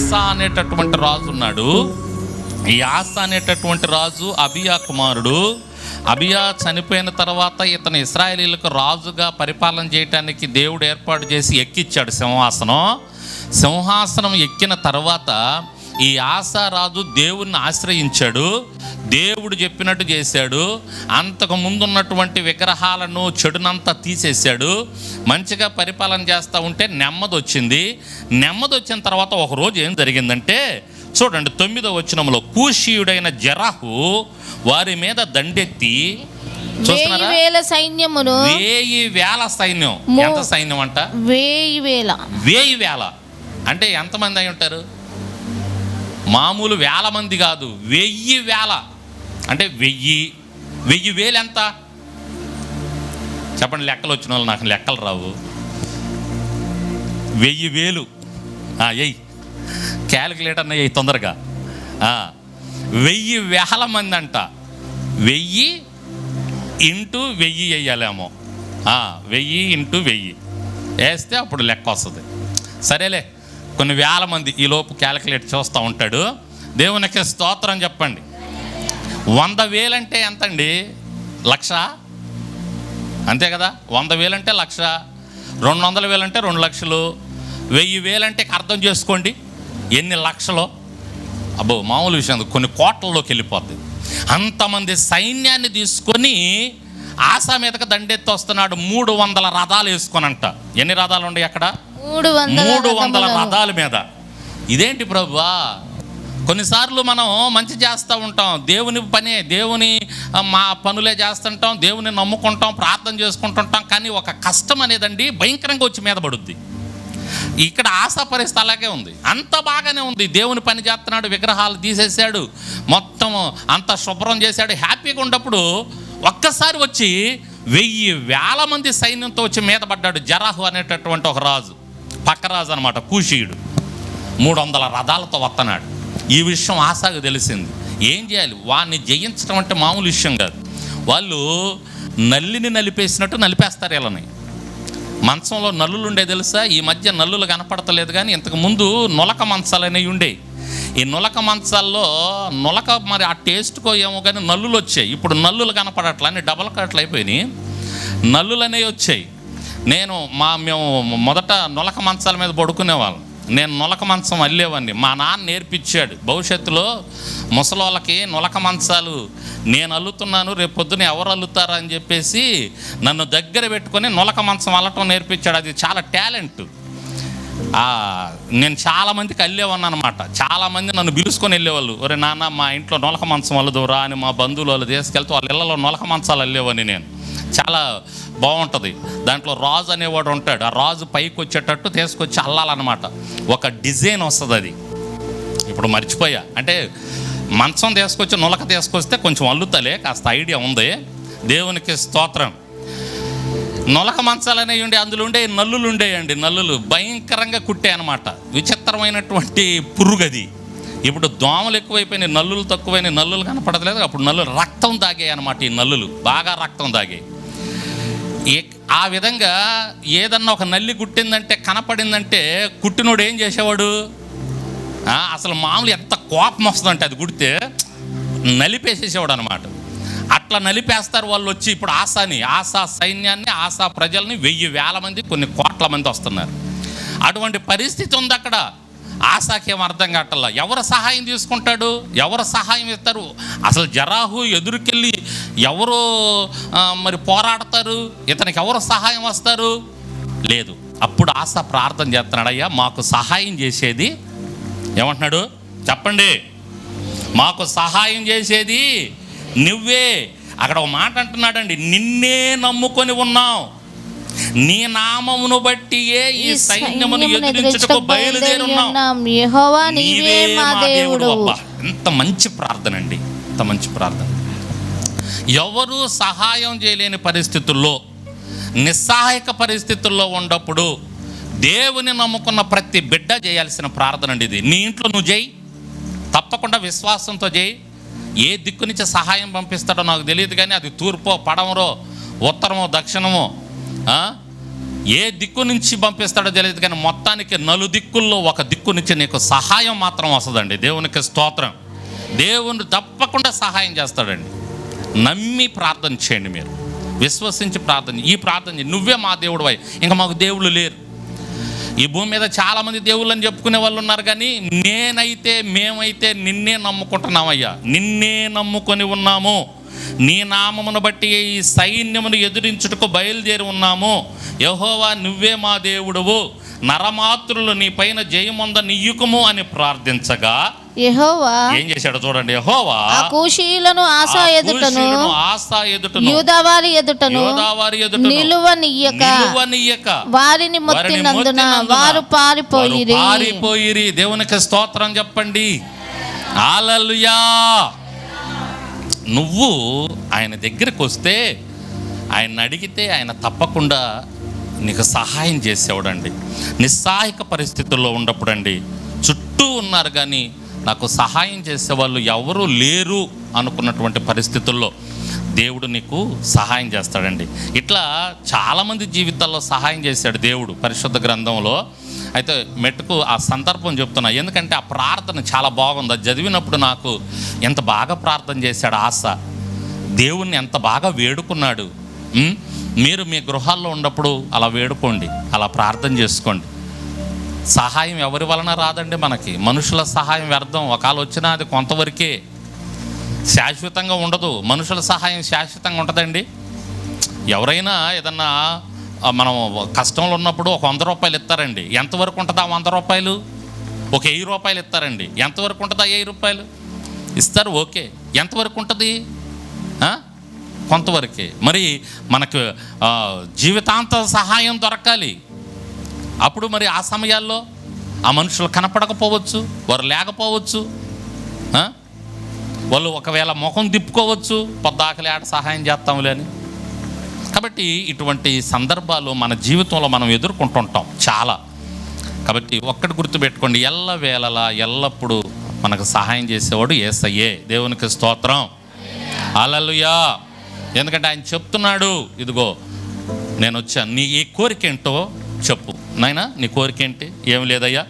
ఆసా అనేటటువంటి రాజు ఉన్నాడు. ఈ అనేటటువంటి రాజు అబియా కుమారుడు. అబియా చనిపోయిన తర్వాత ఇతను ఇస్రాయేలీలకు రాజుగా పరిపాలన చేయటానికి దేవుడు ఏర్పాటు చేసి ఎక్కిచ్చాడు సింహాసనం. సింహాసనం ఎక్కిన తర్వాత ఈ ఆసా రాజు దేవుణ్ణి ఆశ్రయించాడు దేవుడు చెప్పినట్టు చేశాడు అంతకు ముందు ఉన్నటువంటి విగ్రహాలను చెడునంతా తీసేశాడు మంచిగా పరిపాలన చేస్తూ ఉంటే నెమ్మది వచ్చింది. నెమ్మది వచ్చిన తర్వాత ఒక రోజు ఏం జరిగిందంటే చూడండి తొమ్మిదో వచనంలో కూషీయుడైన జరాహు వారి మీద దండెత్తి వేల సైన్యమును వేయి వేల సైన్యం. ఎంత సైన్యం అంట? వేయి వేల. వేయి వేల. అంటే ఎంతమంది అయి ఉంటారు? మామూలు వేల మంది కాదు వెయ్యి వేల. అంటే వెయ్యి వెయ్యి వేలు ఎంత? చెప్పండి లెక్కలు వచ్చిన వాళ్ళు నాకు లెక్కలు రావు. వెయ్యి వేలు. ఎయ్యి క్యాలిక్యులేటర్ అయ్యి తొందరగా. వెయ్యి వేల మంది అంట. వెయ్యి ఇంటూ వెయ్యి వేయాలేమో. వెయ్యి ఇంటూ వెయ్యి. వేస్తే అప్పుడు లెక్క వస్తుంది. సరేలే. కొన్ని వేల మంది ఈలోపు క్యాలిక్యులేట్ చూస్తూ ఉంటాడు. దేవునికి స్తోత్రం చెప్పండి. వంద వేలంటే ఎంతండి? లక్ష? అంతే కదా? వంద వేలంటే లక్ష రెండు వందల వేలంటే రెండు లక్షలు వెయ్యి వేలంటే అర్థం చేసుకోండి. ఎన్ని లక్షలు? అబ్బో మామూలు విషయం కొన్ని కోట్లలోకి వెళ్ళిపోద్ది. అంతమంది సైన్యాన్ని తీసుకొని ఆశా మీదకి దండెత్తి వస్తున్నాడు మూడు వందల రథాలు వేసుకొనంట ఎన్ని రథాలు ఉన్నాయి అక్కడ? మూడు వందల. రథాల మీద. ఇదేంటి ప్రభువా? కొన్నిసార్లు మనం మంచి చేస్తూ ఉంటాం. దేవుని పనే దేవుని మా పనులే చేస్తుంటాం దేవుని నమ్ముకుంటాం ప్రార్థన చేసుకుంటుంటాం కానీ ఒక కష్టం అనేదండి భయంకరంగా వచ్చి మీద పడుద్ది. ఇక్కడ ఆశా పరిస్థితి అలాగే ఉంది. అంత బాగానే ఉంది. దేవుని పని చేస్తున్నాడు విగ్రహాలు తీసేసాడు మొత్తం అంత శుభ్రం చేశాడు హ్యాపీగా ఉన్నప్పుడు ఒక్కసారి వచ్చి వెయ్యి వేల మంది సైన్యంతో వచ్చి మీద పడ్డాడు జరాహు అనేటటువంటి ఒక రాజు. పక్కరాజు అనమాట కూషీయుడు. మూడు వందల రథాలతో వస్తున్నాడు ఈ విషయం ఆశాకు తెలిసింది. ఏం చేయాలి? వాడిని జయించడం అంటే మామూలు విషయం కాదు. వాళ్ళు నల్లిని నలిపేసినట్టు నలిపేస్తారు వీళ్ళని. మంచంలో నల్లులు ఉండే తెలుసా? ఈ మధ్య నల్లులు కనపడతలేదు కానీ ఇంతకు ముందు నులక మంచాలు అనేవి ఉండే ఈ నులక మంచాల్లో నులక మరి ఆ టేస్ట్కో ఏమో కానీ నల్లులు వచ్చాయి ఇప్పుడు నల్లులు కనపడట్లని డబల్ కట్లు అయిపోయినాయి నల్లులు అనేవి వచ్చాయి. నేను మా మేము మొదట నులక మంచాల మీద పడుకునేవాళ్ళం. నేను నులక మంచం అల్లేవాడిని. మా నాన్న నేర్పించాడు. భవిష్యత్తులో ముసలోళ్ళకి నులక మంచాలు నేను అల్లుతున్నాను రేపు పొద్దున ఎవరు అల్లుతారా అని చెప్పేసి నన్ను దగ్గర పెట్టుకొని నులక మంచం అల్లటం నేర్పించాడు. అది చాలా టాలెంట్. నేను చాలా మందికి అల్లేవాడిని అనమాట చాలా మంది నన్ను పిలుచుకొని వెళ్ళేవాళ్ళు. ఒరే నాన్న మా ఇంట్లో నొలక మంచం అల్లదురా అని మా బంధువులు వాళ్ళు తీసుకెళ్తే వాళ్ళ ఇళ్ళలో నొలక మంచాలు అల్లేవాడిని నేను. చాలా బాగుంటుంది. దాంట్లో రాజు అనేవాడు ఉంటాడు. ఆ రాజు పైకి వచ్చేటట్టు తీసుకొచ్చి అల్లాలన్నమాట. ఒక డిజైన్ వస్తుంది అది. ఇప్పుడు మర్చిపోయా. అంటే మంచం తీసుకొచ్చి నులక తీసుకొస్తే కొంచెం అల్లుతలే కాస్త ఐడియా ఉంది. దేవునికి స్తోత్రం. నొలక మంచాలు అనేవి అందులో ఉండే నల్లులు ఉండేయండి. నల్లులు భయంకరంగా కుట్టే అనమాట విచిత్రమైనటువంటి పురుగది. ఇప్పుడు దోమలు ఎక్కువైపోయినాయి నల్లులు తక్కువైన నల్లులు కనపడలేదు అప్పుడు నల్లులు రక్తం తాగాయి అనమాట ఈ నల్లులు. బాగా రక్తం తాగాయి ఆ విధంగా ఏదన్నా ఒక నల్లి కుట్టిందంటే కనపడిందంటే కుట్టినోడు ఏం చేసేవాడు? అసలు మామూలు ఎంత కోపం వస్తుందంటే అది కుడితే నలిపేసేసేవాడు అనమాట అట్లా నలిపేస్తారు వాళ్ళు వచ్చి ఇప్పుడు ఆశాని ఆశా సైన్యాన్ని ఆశా ప్రజల్ని వెయ్యి వేల మంది కొన్ని కోట్ల మంది వస్తున్నారు. అటువంటి పరిస్థితి ఉంది అక్కడ. ఆశాకేం అర్థం కట్టాల ఎవరు సహాయం తీసుకుంటాడు? ఎవరు సహాయం ఇస్తారు? అసలు జరాహు ఎదురుకెళ్ళి ఎవరు మరి పోరాడతారు? ఇతనికి ఎవరు సహాయం వస్తారు? లేదు. అప్పుడు ఆశ ప్రార్థన చేస్తున్నాడు అయ్యా మాకు సహాయం చేసేది ఏమంటున్నాడు? చెప్పండి. మాకు సహాయం చేసేది నువ్వే. అక్కడ ఒక మాట అంటున్నాడండి నిన్నే నమ్ముకొని ఉన్నాం. నీ నామమును బట్టియే ఈ సైన్యమును ఎదిరించుటకు బయలుదేరి ఉన్నాం యెహోవా నీవే మా దేవుడు ఎంత మంచి ప్రార్థన అండి ఎంత మంచి ప్రార్థన. ఎవరు సహాయం చేయలేని పరిస్థితుల్లో నిస్సహాయక పరిస్థితుల్లో ఉన్నప్పుడు దేవుని నమ్ముకున్న ప్రతి బిడ్డ చేయాల్సిన ప్రార్థన అండి ఇది. నీ ఇంట్లో నువ్వు చేయి. తప్పకుండా విశ్వాసంతో చేయి. ఏ దిక్కు నుంచి సహాయం పంపిస్తాడో నాకు తెలియదు కానీ అది తూర్పో పడమరో ఉత్తరమో దక్షిణమో? ఏ దిక్కు నుంచి పంపిస్తాడో తెలియదు కానీ మొత్తానికి నలు దిక్కుల్లో ఒక దిక్కు నుంచి నీకు సహాయం మాత్రం వస్తుందండి. దేవునికి స్తోత్రం. దేవుని తప్పకుండా సహాయం చేస్తాడండి. నమ్మి ప్రార్థన చేయండి మీరు. విశ్వసించి ప్రార్థన ఈ ప్రార్థన నువ్వే మా దేవుడు వై ఇంకా మాకు దేవుళ్ళు లేరు. ఈ భూమి మీద చాలామంది దేవుళ్ళని దేవుళ్ళు అని చెప్పుకునే వాళ్ళు ఉన్నారు కానీ నేనైతే మేమైతే నిన్నే నమ్ముకుంటున్నామయ్యా. నిన్నే నమ్ముకొని ఉన్నాము. నీ నామమును బట్టి ఈ సైన్యమును ఎదిరించుటకు బయలుదేరి ఉన్నాము. యహోవా నువ్వే మా దేవుడువు. నరమాతృలు నీ పైన జయముంద నియ్యుకము అని ప్రార్థించగా యెహోవా ఏం చేశాడో చూడండి. యహోవా ఆ కూషీలను ఆశా ఎదుటను ఆశా ఎదుటను యూదావారి ఎదుటను యోదావారి ఎదుటను నిలువనియ్యక నిలువనియ్యక వారిని మొత్తినందున వారు పారిపోయిరి. పారిపోయిరి. దేవునికి స్తోత్రం చెప్పండి. హల్లెలూయా. నువ్వు ఆయన దగ్గరకు వస్తే ఆయన అడిగితే ఆయన తప్పకుండా నీకు సహాయం చేసేవాడండి. నిస్సహాయక పరిస్థితుల్లో ఉన్నప్పుడండి చుట్టూ ఉన్నారు కానీ నాకు సహాయం చేసేవాళ్ళు ఎవరూ లేరు అనుకున్నటువంటి పరిస్థితుల్లో దేవుడు నీకు సహాయం చేస్తాడండి. ఇట్లా చాలామంది జీవితాల్లో సహాయం చేశాడు దేవుడు పరిశుద్ధ గ్రంథంలో. అయితే మెట్టుకు ఆ సందర్భం చెప్తున్నా. ఎందుకంటే ఆ ప్రార్థన చాలా బాగుంది. అది చదివినప్పుడు నాకు ఎంత బాగా ప్రార్థన చేశాడు ఆశ. దేవుణ్ణి ఎంత బాగా వేడుకున్నాడు. మీరు మీ గృహాల్లో ఉన్నప్పుడు అలా వేడుకోండి. అలా ప్రార్థన చేసుకోండి. సహాయం ఎవరి వలన రాదండి మనకి? మనుషుల సహాయం వ్యర్థం. ఒకవేళ వచ్చినా అది కొంతవరకే శాశ్వతంగా ఉండదు. మనుషుల సహాయం శాశ్వతంగా ఉంటుందండి. ఎవరైనా ఏదన్నా మనం కష్టంలో ఉన్నప్పుడు ఒక వంద రూపాయలు ఇస్తారండి. ఎంతవరకు ఉంటుందా వంద రూపాయలు? ఒక వెయ్యి రూపాయలు ఇస్తారండి. ఎంతవరకు ఉంటుందా వెయ్యి రూపాయలు? ఇస్తారు ఓకే. ఎంతవరకు ఉంటుంది? కొంతవరకే. మరి మనకు జీవితాంత సహాయం దొరకాలి. అప్పుడు మరి ఆ సమయాల్లో ఆ మనుషులు కనపడకపోవచ్చు వారు లేకపోవచ్చు వాళ్ళు ఒకవేళ ముఖం తిప్పుకోవచ్చు పొద్దాకలి సహాయం చేస్తాంలే అని. కాబట్టి ఇటువంటి సందర్భాలు మన జీవితంలో మనం ఎదుర్కొంటుంటాం చాలా. కాబట్టి ఒక్కటి గుర్తుపెట్టుకోండి ఎల్ల వేళలా ఎల్లప్పుడూ మనకు సహాయం చేసేవాడు ఏసయ్యే. దేవునికి స్తోత్రం. అలలుయా ఎందుకంటే ఆయన చెప్తున్నాడు ఇదిగో నేను వచ్చాను. నీ ఈ కోరిక ఏంటో చెప్పు. నాయన నీ కోరిక ఏంటి? ఏం లేదయ్యా.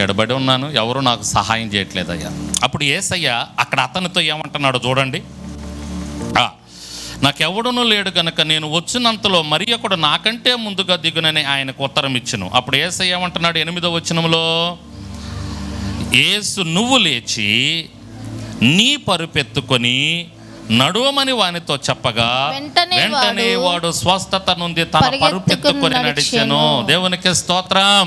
ఎడబడి ఉన్నాను ఎవరు నాకు సహాయం చేయట్లేదయ్యా. అప్పుడు ఏసయ్య అక్కడ అతనితో ఏమంటున్నాడో చూడండి. నాకెవడునూ లేడు గనుక నేను వచ్చినంతలో మరి ఒకడు నాకంటే ముందుగా దిగునని ఆయనకు ఉత్తరం ఇచ్చును అప్పుడు ఏసయ్య ఏమంటున్నాడు ఎనిమిదో వచనంలో ఏసు నువ్వు లేచి నీ పరుపెత్తుకొని నడువమని వానితో చెప్పగా వెంటనే వాడు స్వస్థత నుండి తన పరుపెత్తుకొని నడిచెను. దేవునికి స్తోత్రం.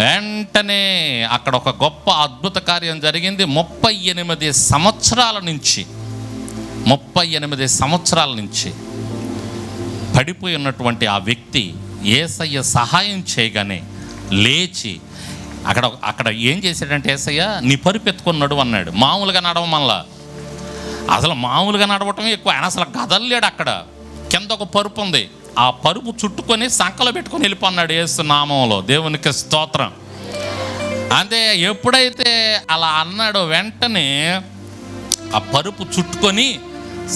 వెంటనే అక్కడ ఒక గొప్ప అద్భుత కార్యం జరిగింది. ముప్పై ఎనిమిది సంవత్సరాల నుంచి ముప్పై ఎనిమిది సంవత్సరాల నుంచి పడిపోయి ఉన్నటువంటి ఆ వ్యక్తి ఏసయ్య సహాయం చేయగానే లేచి అక్కడ అక్కడ ఏం చేశాడంటే ఏసయ్య నీ పరుపు ఎత్తుకున్నాడు అన్నాడు. మామూలుగా నడవమల్లా అసలు మామూలుగా నడవటం ఎక్కువ. ఆయన అసలు కదలలేడు అక్కడ. కింద ఒక పరుపు ఉంది. ఆ పరుపు చుట్టుకొని సంకలో పెట్టుకొని వెళ్ళిపోన్నాడు ఏసు నామంలో. దేవునికి స్తోత్రం. అంతే ఎప్పుడైతే అలా అన్నాడో వెంటనే ఆ పరుపు చుట్టుకొని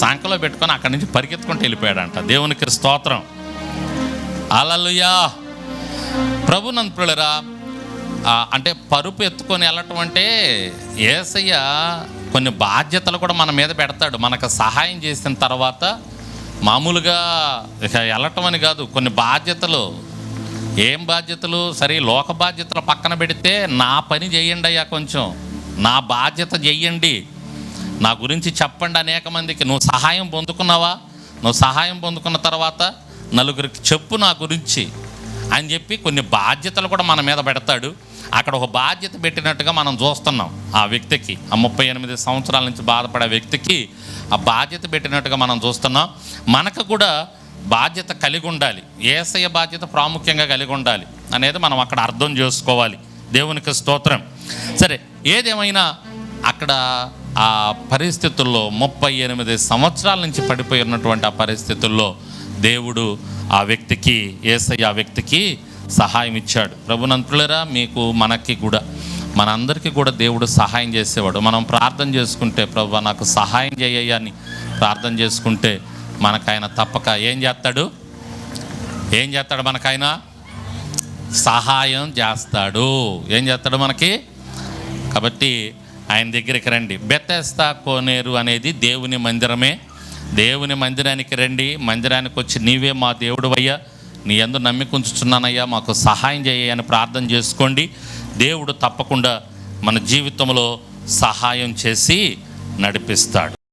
సంకలో పెట్టుకొని అక్కడి నుంచి పరిగెత్తుకుంటూ వెళ్ళిపోయాడంట. దేవునికి స్తోత్రం. అలలుయా ప్రభు నంతులరా అంటే పరుపు ఎత్తుకొని వెళ్ళటం అంటే ఏసయ్య కొన్ని బాధ్యతలు కూడా మన మీద పెడతాడు. మనకు సహాయం చేసిన తర్వాత మామూలుగా ఇక వెళ్ళటం అని కాదు కొన్ని బాధ్యతలు. ఏం బాధ్యతలు? సరే లోక బాధ్యతలు పక్కన పెడితే నా పని చేయండి అయ్యా కొంచెం. నా బాధ్యత చెయ్యండి నా గురించి చెప్పండి అనేక మందికి. నువ్వు సహాయం పొందుకున్నావా? నువ్వు సహాయం పొందుకున్న తర్వాత నలుగురికి చెప్పు నా గురించి అని చెప్పి కొన్ని బాధ్యతలు కూడా మన మీద పెడతాడు. అక్కడ ఒక బాధ్యత పెట్టినట్టుగా మనం చూస్తున్నాం ఆ వ్యక్తికి. ఆ ముప్పై ఎనిమిది సంవత్సరాల నుంచి బాధపడే వ్యక్తికి ఆ బాధ్యత పెట్టినట్టుగా మనం చూస్తున్నాం. మనకు కూడా బాధ్యత కలిగి ఉండాలి. ఏసయ బాధ్యత ప్రాముఖ్యంగా కలిగి ఉండాలి అనేది మనం అక్కడ అర్థం చేసుకోవాలి. దేవునికి స్తోత్రం. సరే ఏదేమైనా అక్కడ ఆ పరిస్థితుల్లో ముప్పై ఎనిమిది సంవత్సరాల నుంచి పడిపోయి ఉన్నటువంటి ఆ పరిస్థితుల్లో దేవుడు ఆ వ్యక్తికి ఏసై ఆ వ్యక్తికి సహాయం ఇచ్చాడు. ప్రభునంతులరా మీకు మనకి కూడా మనందరికీ కూడా దేవుడు సహాయం చేసేవాడు. మనం ప్రార్థన చేసుకుంటే ప్రభు నాకు సహాయం చేయని అని ప్రార్థన చేసుకుంటే మనకు ఆయన తప్పక ఏం చేస్తాడు? ఏం చేస్తాడు మనకాయన సహాయం చేస్తాడు. ఏం చేస్తాడు మనకి? కాబట్టి ఆయన దగ్గరికి రండి. బెతెస్తా కోనేరు అనేది దేవుని మందిరమే. దేవుని మందిరానికి రండి. మందిరానికి వచ్చి నీవే మా దేవుడు అయ్యా నీ ఎందు నమ్మికుంచుచున్నానయ్యా మాకు సహాయం చేయని ప్రార్థన చేసుకోండి. దేవుడు తప్పకుండా మన జీవితంలో సహాయం చేసి నడిపిస్తాడు.